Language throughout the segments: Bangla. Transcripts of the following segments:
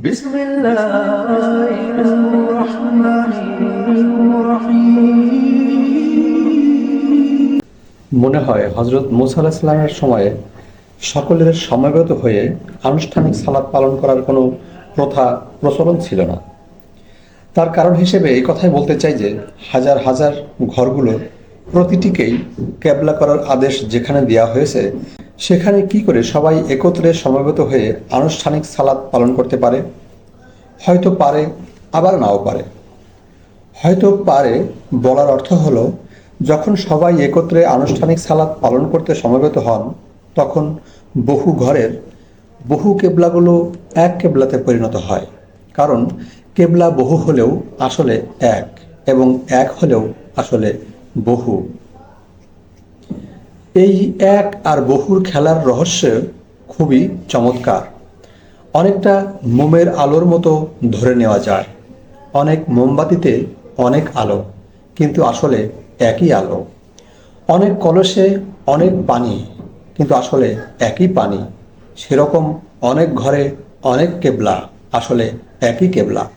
بسم الله الرحمن الرحيم মনে হয় হজরত মুসা আলাহ ইসলামের সময়ে সকলের সমবেত হয়ে আনুষ্ঠানিক সালাদ পালন করার কোনো প্রথা প্রচলন ছিল না তার কারণ হিসেবে এই কথাই বলতে চাই যে হাজার হাজার ঘরগুলো প্রতিটিকেই ক্যাবলা করার আদেশ যেখানে দেওয়া হয়েছে সেখানে কি করে সবাই একত্রে সমবেত হয়ে আনুষ্ঠানিক সালাদ পালন করতে পারে? হয়তো পারে, আবার নাও পারে। হয়তো পারে বলার অর্থ হলো, যখন সবাই একত্রে আনুষ্ঠানিক সালাদ পালন করতে সমবেত হন, তখন বহু ঘরের বহু কেবলাগুলো এক কেবলাতে পরিণত হয়। কারণ কেবলা বহু হলেও আসলে এক এবং এক হলেও আসলে বহু। এই এক আর বহুর খেলার রহস্য খুবই চমৎকার। অনেকটা মোমের আলোর মতো ধরে নেওয়া যায়। অনেক মোমবাতিতে অনেক আলো, কিন্তু আসলে একই আলো। অনেক কলসে অনেক পানি, কিন্তু আসলে একই পানি। সেরকম অনেক ঘরে অনেক কেবলা, আসলে একই কেবলা।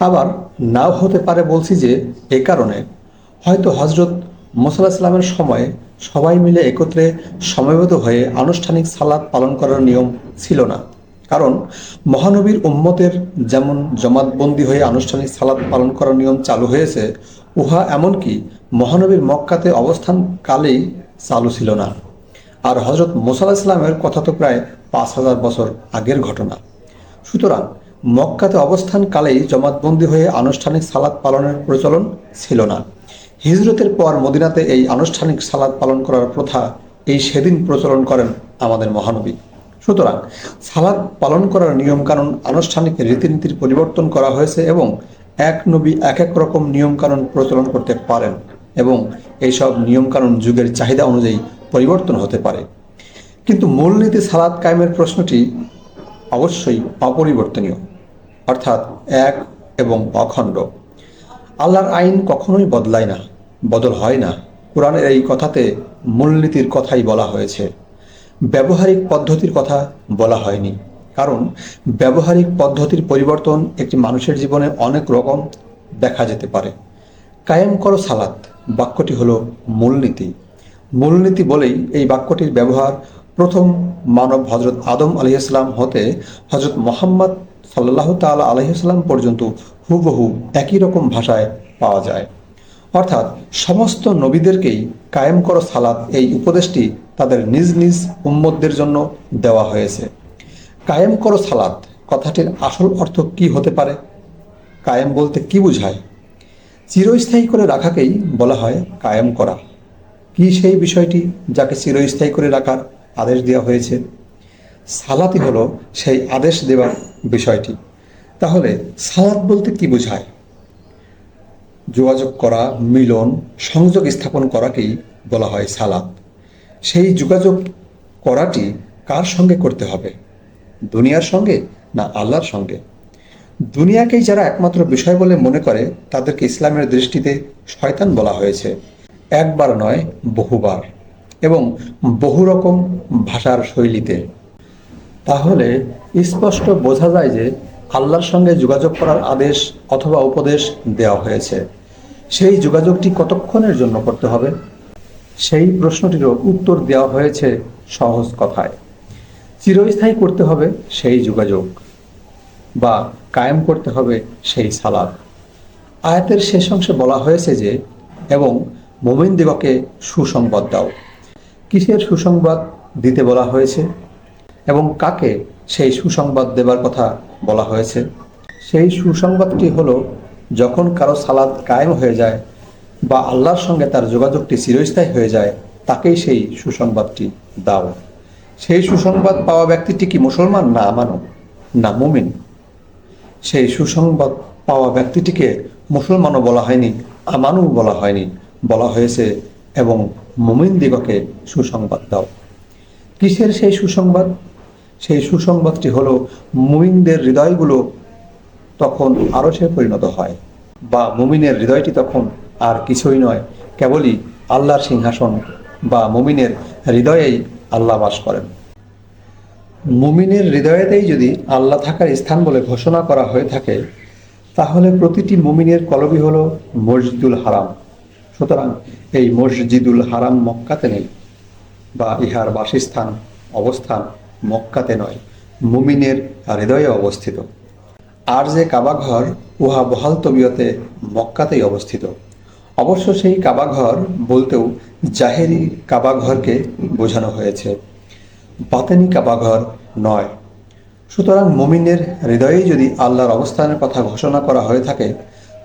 আবার নাও হতে পারে বলছি যে এ কারণে হয়তো হজরত মোসাল্লাহ ইসলামের সময়ে সবাই মিলে একত্রে সমবেত হয়ে আনুষ্ঠানিক সালাদ পালন করার নিয়ম ছিল না। কারণ মহানবীর উম্মতের যেমন জমাতবন্দি হয়ে আনুষ্ঠানিক সালাদ পালন করার নিয়ম চালু হয়েছে, উহা এমনকি মহানবীর মক্কাতে অবস্থান কালেই চালু ছিল না। আর হজরত মোসাল্লাহ ইসলামের কথা তো প্রায় পাঁচ হাজার বছর আগের ঘটনা। সুতরাং মক্কাতে অবস্থান কালেই জমাতবন্দি হয়ে আনুষ্ঠানিক সালাদ পালনের প্রচলন ছিল না। হিজরতের পর মদিনাতে এই আনুষ্ঠানিক সালাদ পালন করার প্রথা এই সেদিন প্রচলন করেন আমাদের মহানবী। সুতরাং সালাদ পালন করার নিয়মকানুন, আনুষ্ঠানিক রীতিনীতির পরিবর্তন করা হয়েছে এবং এক নবী এক এক রকম নিয়মকানুন প্রচলন করতে পারেন এবং এইসব নিয়মকানুন যুগের চাহিদা অনুযায়ী পরিবর্তন হতে পারে। কিন্তু মূলনীতি সালাদ কায়েমের প্রশ্নটি অবশ্যই অপরিবর্তনীয়, অর্থাৎ এক এবং অখণ্ড। আল্লাহর আইন কখনোই বদলায় না, বদল হয় না। কোরআনের এই কথাতে মূলনীতির কথাই বলা হয়েছে। ব্যবহারিক পদ্ধতির কথা বলা হয়নি। কারণ ব্যবহারিক পদ্ধতির পরিবর্তন একটি মানুষের জীবনে অনেক রকম দেখা যেতে পারে। কায়েম করো সালাত, বাক্যটি হলো মূলনীতি। মূলনীতি বলেই এই বাক্যটির ব্যবহার প্রথম মানব হজরত আদম আলি ইসলাম হতে হজরত মোহাম্মদ সাল্লাহ তাল আলহিসাল্লাম পর্যন্ত হুবহু একই রকম ভাষায় পাওয়া যায়। অর্থাৎ সমস্ত নবীদেরকেই কায়েম করো সালাত এই উপদেশটি তাদের নিজ নিজ উম্মতদের জন্য দেওয়া হয়েছে। কায়েম করো সালাত, কথাটির আসল অর্থ কি হতে পারে? কায়েম বলতে কি বোঝায়? চিরস্থায়ী করে রাখাকেই বলা হয় কায়েম করা। কি সেই বিষয়টি যাকে চিরস্থায়ী করে রাখার আদেশ দেওয়া হয়েছে? সালাতই হলো সেই আদেশ দেওয়ার বিষয়টি। তাহলে সালাত বলতে কি বোঝায়? যোগাযোগ করা, মিলন, সংযোগ স্থাপন করাকেই বলা হয় সালাত। সেই যোগাযোগ করাটি কার সঙ্গে করতে হবে? দুনিয়ার সঙ্গে না আল্লাহর সঙ্গে? দুনিয়াকেই যারা একমাত্র বিষয় বলে মনে করে, তাদেরকে ইসলামের দৃষ্টিতে শয়তান বলা হয়েছে। একবার নয়, বহুবার। এবং বহু রকম ভাষার শৈলীতে। তাহলে স্পষ্ট বোঝা যায় যে আল্লাহর সঙ্গে যোগাযোগ করার আদেশ অথবা উপদেশ দেওয়া হয়েছে। সেই যোগাযোগটি কতক্ষণের জন্য করতে হবে? সেই প্রশ্নটিরও উত্তর দেওয়া হয়েছে সহজ কথায়। চিরস্থায়ী করতে হবে সেই যোগাযোগ বা কায়েম করতে হবে সেই সালাদ আয়াতের শেষ অংশে বলা হয়েছে যে, এবং মোমিন দিগকে সুসংবাদ দাও। কিসের সুসংবাদ দিতে বলা হয়েছে এবং কাকে সেই সুসংবাদ দেবার কথা বলা হয়েছে। সেই সুসংবাদটি হলো, যখন কারও সালাদ কায়েম হয়ে যায় বা আল্লাহর সঙ্গে তার যোগাযোগটি চিরস্থায়ী হয়ে যায়, তাকেই সেই সুসংবাদটি দাও। সেই সুসংবাদ পাওয়া ব্যক্তিটি কি মুসলমান? না, আমানো, না, মুমিন। সেই সুসংবাদ পাওয়া ব্যক্তিটিকে মুসলমানও বলা হয়নি, আমানও বলা হয়নি। বলা হয়েছে, এবং মুমিন দিগকে সুসংবাদ দাও। কিসের সেই সুসংবাদ? সেই সুসংবাদটি হলো, মুমিনদের হৃদয়গুলো তখন আরও সে পরিণত হয়। বা মুমিনের হৃদয়টি তখন আর কিছুই নয়, কেবলই আল্লাহর সিংহাসন বা মুমিনের হৃদয়েই আল্লাহ বাস করেন। মুমিনের হৃদয়েতেই যদি আল্লাহ থাকার স্থান বলে ঘোষণা করা হয়ে থাকে, তাহলে প্রতিটি মুমিনের কলবি হলো মসজিদুল হারাম। সুতরাং এই মসজিদুল হারাম মক্কাতে নেই, বা ইহার বাসস্থান, অবস্থান মক্কাতে নয়, মুমিনের হৃদয়ে অবস্থিত। আর যে কাবাঘর, উহা বহাল তবিয়তে মক্কাতেই অবস্থিত। অবশ্য সেই কাবাঘর বলতেও জাহেরি কাবাঘরকে বোঝানো হয়েছে। বাতেনি কাবাঘর নয়। সুতরাং মুমিনের হৃদয়ে যদি আল্লাহর অবস্থানের কথা ঘোষণা করা হয়ে থাকে,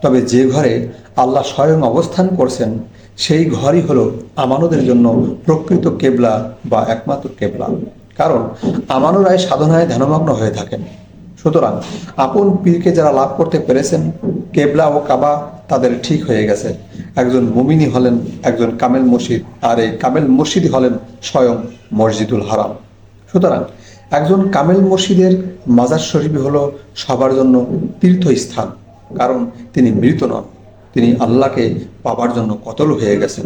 তবে যে ঘরে আল্লাহ স্বয়ং অবস্থান করছেন, সেই ঘরই হলো আমানদের জন্য প্রকৃত কেবলা বা একমাত্র কেবলা। কারণ আমানুরাই সাধনায় ধ্যানমগ্ন হয়ে থাকেন। সুতরাং আপন পীরকে যারা লাভ করতে পেরেছেন, কেবলা ও কাবা তাদের ঠিক হয়ে গেছে। একজন মুমিনী হলেন একজন কামেল মসজিদ আর এই কামেল মসজিদই হলেন স্বয়ং মসজিদুল হারাম। সুতরাং একজন কামেল মসজিদের মাজার শরীফ হলো সবার জন্য তীর্থস্থান, কারণ তিনি মৃত নন। তিনি আল্লাহকে পাবার জন্য কতল হয়ে গেছেন।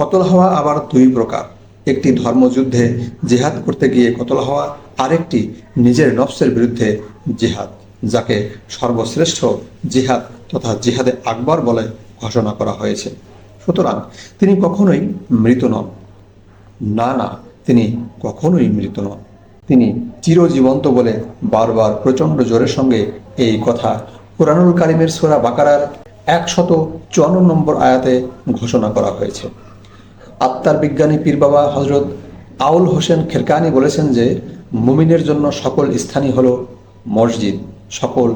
কতল হওয়া আবার দুই প্রকার। একটি ধর্মযুদ্ধে জেহাদ করতে গিয়ে কতল হওয়া, আরেকটি নিজের নফসের বিরুদ্ধে জেহাদ, যাকে সর্বশ্রেষ্ঠ জিহাদ তথা জিহাদে আকবর বলে ঘোষণা করা হয়েছে। সুতরাং তিনি কখনোই মৃত নন। না না, তিনি কখনোই মৃত নন। তিনি চিরজীবন্ত বলে বারবার প্রচণ্ড জোরের সঙ্গে এই কথা কোরআনুল কারিমের সোরা বাকারার একশত চুয়ান্ন নম্বর আয়াতে ঘোষণা করা হয়েছে। আত্মার বিজ্ঞানী পীর বাবা হজরত আউল হোসেন খেরকানি বলেছেন যে, মুমিনের জন্য সকল স্থানই হলো মসজিদ, সকল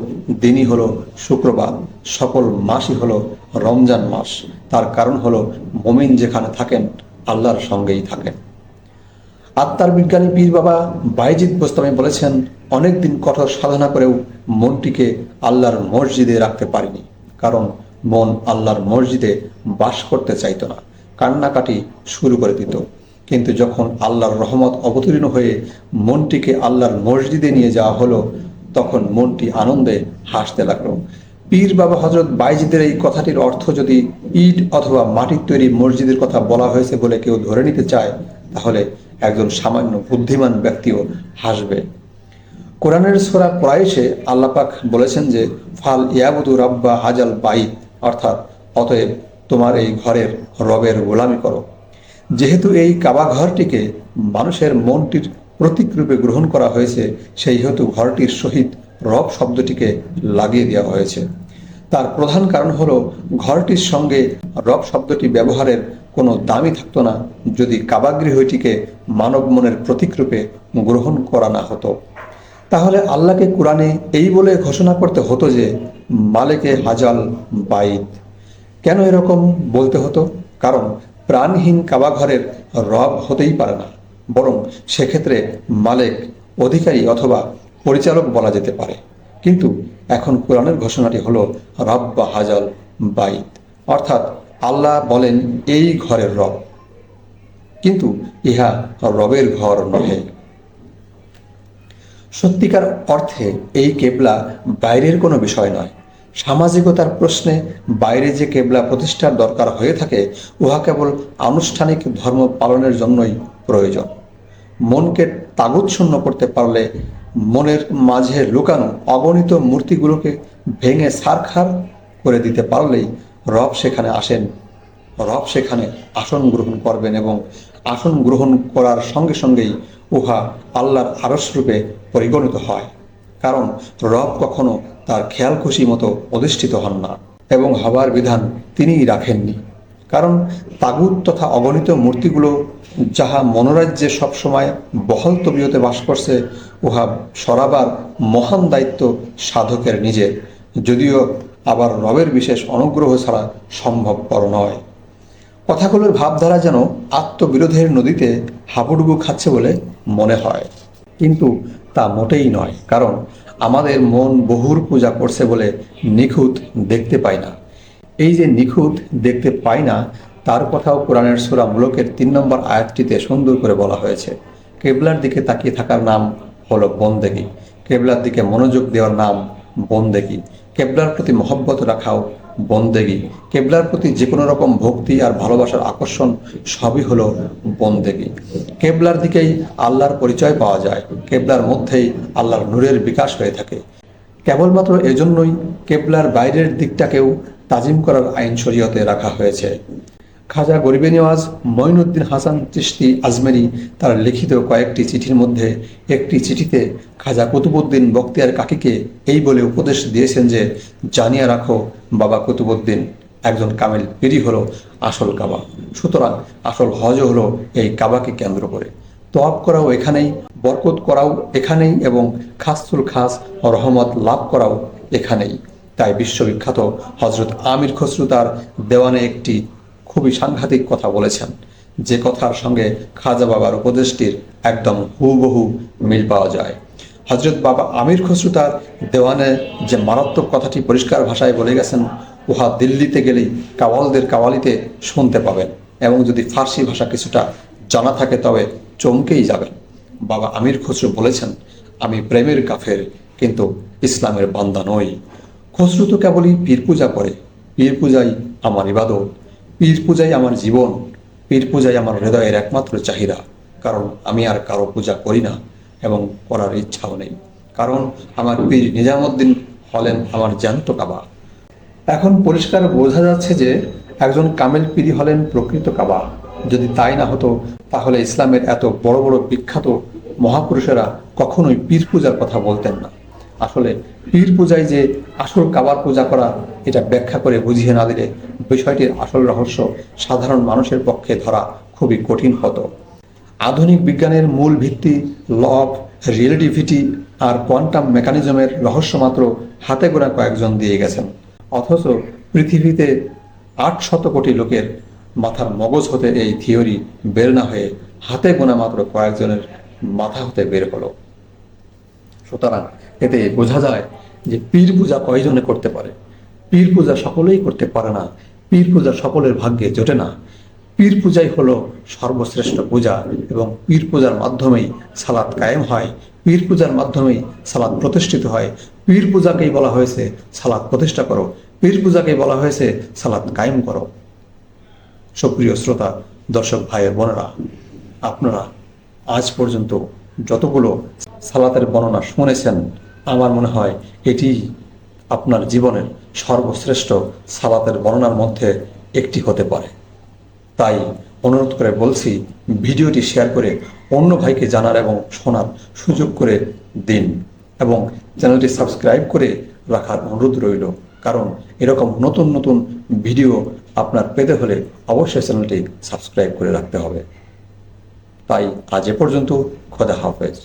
দিনই হলো শুক্রবার, সকল মাসই হলো রমজান মাস। তার কারণ হলো মুমিন যেখানে থাকেন, আল্লাহর সঙ্গেই থাকেন। আত্মার বিজ্ঞানী পীর বাবা বাইজিদ বোস্তামি বলেছেন অনেকদিন কঠোর সাধনা করেও মনটিকে আল্লাহর মসজিদে রাখতে পারিনি, কারণ মন আল্লাহর মসজিদে বাস করতে চাইতো না। কান্নাকাটি শুরু করে দিত। কিন্তু যখন আল্লাহর রহমত অবতীর্ণ হয়ে মনটিকে আল্লাহর মসজিদে নিয়ে যাওয়া হলো, তখন মনটি আনন্দে হাসতে লাগল। পীর বাবা হজরত বাইজিদের এই কথাটির অর্থ যদি ইট অথবা মাটির তৈরি মসজিদের কথা বলা হয়েছে বলে কেউ ধরে নিতে চায়, তাহলে একজন সামান্য বুদ্ধিমান ব্যক্তিও হাসবে। কোরআনের সোরা কোরাইশে আল্লাপাক বলেছেন যে, ফাল ইয়াবুদু রাব্বা হাজাল বাইত অর্থাৎ অতএব তোমার এই ঘরের রবের গোলামি করো। যেহেতু এই কাবা ঘরটিকে মানুষের মনটির প্রতীক রূপে গ্রহণ করা হয়েছে, সেই হেতু ঘরটির সহিত রব শব্দটিকে লাগিয়ে দেওয়া হয়েছে। তার প্রধান কারণ হলো, ঘরটির সঙ্গে রব শব্দটি ব্যবহারের কোনো দামই থাকতো না, যদি কাবাগৃহটিকে মানব মনের প্রতীক রূপে গ্রহণ করা না হতো। তাহলে আল্লাহকে কোরআনে এই বলে ঘোষণা করতে হতো যে, মালেকে হাজাল বাইত। কেন এরকম বলতে হতো? কারণ প্রাণহীন কাবাঘরের রব হতেই পারে না, বরং সেক্ষেত্রে মালেক, অধিকারী অথবা পরিচালক বলা যেতে পারে। কিন্তু এখন কোরআনের ঘোষণাটি হল রব বা হাজাল বাইত, অর্থাৎ আল্লাহ বলেন এই ঘরের রব। কিন্তু ইহা রবের ঘর নহে। সত্যিকার অর্থে এই কেবলা বাইরের কোনো বিষয় নয় সামাজিকতার প্রশ্নে বাইরে যে কেবলা প্রতিষ্ঠার দরকার হয়ে থাকে, উহা কেবল আনুষ্ঠানিক ধর্ম পালনের জন্যই প্রয়োজন। মনকে তাগুৎশূন্য করতে পারলে মনের মাঝে লুকানো অগণিত মূর্তিগুলোকে ভেঙে সারখার করে দিতে পারলেই রব সেখানে আসেন। রব সেখানে আসন গ্রহণ করবেন এবং আসন গ্রহণ করার সঙ্গে সঙ্গেই উহা আল্লাহর আরস রূপে পরিগণিত হয়। কারণ রব কখনো তার খেয়াল খুশি মতো অধিষ্ঠিত হন না, এবং হবার বিধান তিনিই রাখেননি। কারণ তাগুত তথা অগণিত মূর্তিগুলো যাহা মনোরাজ্যে সবসময় বহল তবিয়তে বাস করছে, উহা সরাবার মহান দায়িত্ব সাধকের নিজের যদিও আবার রবের বিশেষ অনুগ্রহ ছাড়া সম্ভবপর নয়। কথাগুলোর ভাবধারা যেন আত্মবিরোধের নদীতে হাবুডুবু খাচ্ছে বলে মনে হয়। কিন্তু তা মোটেই নয়, কারণ আমাদের মন বহুর পূজা করছে বলে নিখুঁত দেখতে পাই না। এই যে নিখুঁত দেখতে পাই না, তার কথাও কোরআনের সুরা মুলকের তিন নম্বর আয়াতটিতে সুন্দর করে বলা হয়েছে। কেবলার দিকে তাকিয়ে থাকার নাম হলো বন্দেগি। কেবলার দিকে মনোযোগ দেওয়ার নাম বন্দেগি। কেবলার প্রতি মহব্বত রাখাও বন্দেগি। কেবলার প্রতি যে কোনো রকম ভক্তি আর ভালোবাসার আকর্ষণ সবই হলো বন্দেগি। কেবলার দিকেই আল্লাহর পরিচয় পাওয়া যায়। কেবলার মধ্যেই আল্লাহর নূরের বিকাশ হয়ে থাকে। কেবলমাত্র এজন্যই কেবলার বাইরের দিকটাকেও তাজিম করার আইন শরীয়তে রাখা হয়েছে। খাজা গরিবে নেওয়াজ মঈনুদ্দিন হাসান চিশতি আজমেরি তার লিখিত কয়েকটি চিঠির মধ্যে একটি চিঠিতে খাজা কুতুবুদ্দিন বক্তিয়ার কাকিকে এই বলে উপদেশ দিয়েছেন যে, জানিয়ে রাখো বাবা কুতুবুদ্দিন একজন কামিল পীরই হলো আসল কাবা। সুতরাং আসল হজও হলো এই কাবাকে কেন্দ্র করে। তোয়াব করাও এখানেই, বরকত করাও এখানেই এবং খাসতুল খাস রহমত লাভ করাও এখানেই। তাই বিশ্ববিখ্যাত হজরত আমির খসরু তার দেওয়ানে একটি খুবই সাংঘাতিক কথা বলেছেন। যে কথার সঙ্গে খাজা বাবার উপদেশটির একদম হুবহু মিল পাওয়া যায়। হজরত বাবা আমির খসরু তার দেওয়ানে যে মারাত্মক কথাটি পরিষ্কার ভাষায় বলে গেছেন, উহা দিল্লিতে গেলেই কাওয়ালদের কাওয়ালিতে শুনতে পাবেন এবং যদি ফার্সি ভাষা কিছুটা জানা থাকে তবে চমকেই যাবেন। বাবা আমির খসরু বলেছেন, আমি প্রেমের কাফের, কিন্তু ইসলামের বান্দা নই। খসরু তো কেবলই পীর পূজা করে। পীর পূজাই আমার ইবাদত। পীর পূজাই আমার জীবন, পীর পূজাই আমার হৃদয়ের একমাত্র চাহিদা। কারণ আমি আর কারও পূজা করি না এবং করার ইচ্ছাও নেই। কারণ আমার পীর নিজামুদ্দিন হলেন আমার জ্যান্ত কাবা। এখন পরিষ্কার বোঝা যাচ্ছে যে একজন কামেল পীরি হলেন প্রকৃত কাবা। যদি তাই না হতো, তাহলে ইসলামের এত বড় বড় বিখ্যাত মহাপুরুষেরা কখনোই পীর পূজার কথা বলতেন না। আসলে পীর পূজায় যে আসল কাবার পূজা করা, এটা ব্যাখ্যা করে বুঝিয়ে না দিলে বিষয়টির আসল রহস্য সাধারণ মানুষের পক্ষে ধরা খুবই কঠিন হতো। আধুনিক বিজ্ঞানের মূল ভিত্তি, ল অফ রিলেটিভিটি আর কোয়ান্টাম মেকানিজমের রহস্য মাত্র হাতে গোনা কয়েকজন দিয়ে গেছেন। অথচ পৃথিবীতে আট শত কোটি লোকের মাথার মগজ হতে এই থিওরি বের না হয়ে হাতে গোনা মাত্র কয়েকজনের মাথা হতে বের হলো। সুতরাং এতে বোঝা যায় যে পীর পূজা কয়জনে করতে পারে? পীর পূজা সকলেই করতে পারে না। পীর পূজা সকলের ভাগ্যে জোটে না। পীর পূজাই হলো সর্বশ্রেষ্ঠ পূজা এবং পীর পূজার মাধ্যমেই সালাদ কায়েম হয়। পীর পূজার মাধ্যমেই সালাদ প্রতিষ্ঠিত হয়। পীর পূজাকেই বলা হয়েছে সালাদ প্রতিষ্ঠা করো। পীর পূজাকেই বলা হয়েছে সালাদ কায়েম করো। সক্রিয় শ্রোতা, দর্শক ভাইয়ের বোনেরা, আপনারা আজ পর্যন্ত যতগুলো সালাতের বর্ণনা শুনেছেন আমার মনে হয় এটি আপনার জীবনের সর্বশ্রেষ্ঠ সালাতের বর্ণনার মধ্যে একটি হতে পারে। তাই অনুরোধ করে বলছি, ভিডিওটি শেয়ার করে অন্য ভাইকে জানার এবং শোনার সুযোগ করে দিন এবং চ্যানেলটি সাবস্ক্রাইব করে রাখার অনুরোধ রইল। কারণ এরকম নতুন নতুন ভিডিও আপনার পেতে হলে অবশ্যই চ্যানেলটি সাবস্ক্রাইব করে রাখতে হবে। তাই আজ এ পর্যন্ত খোদা হাফেজ।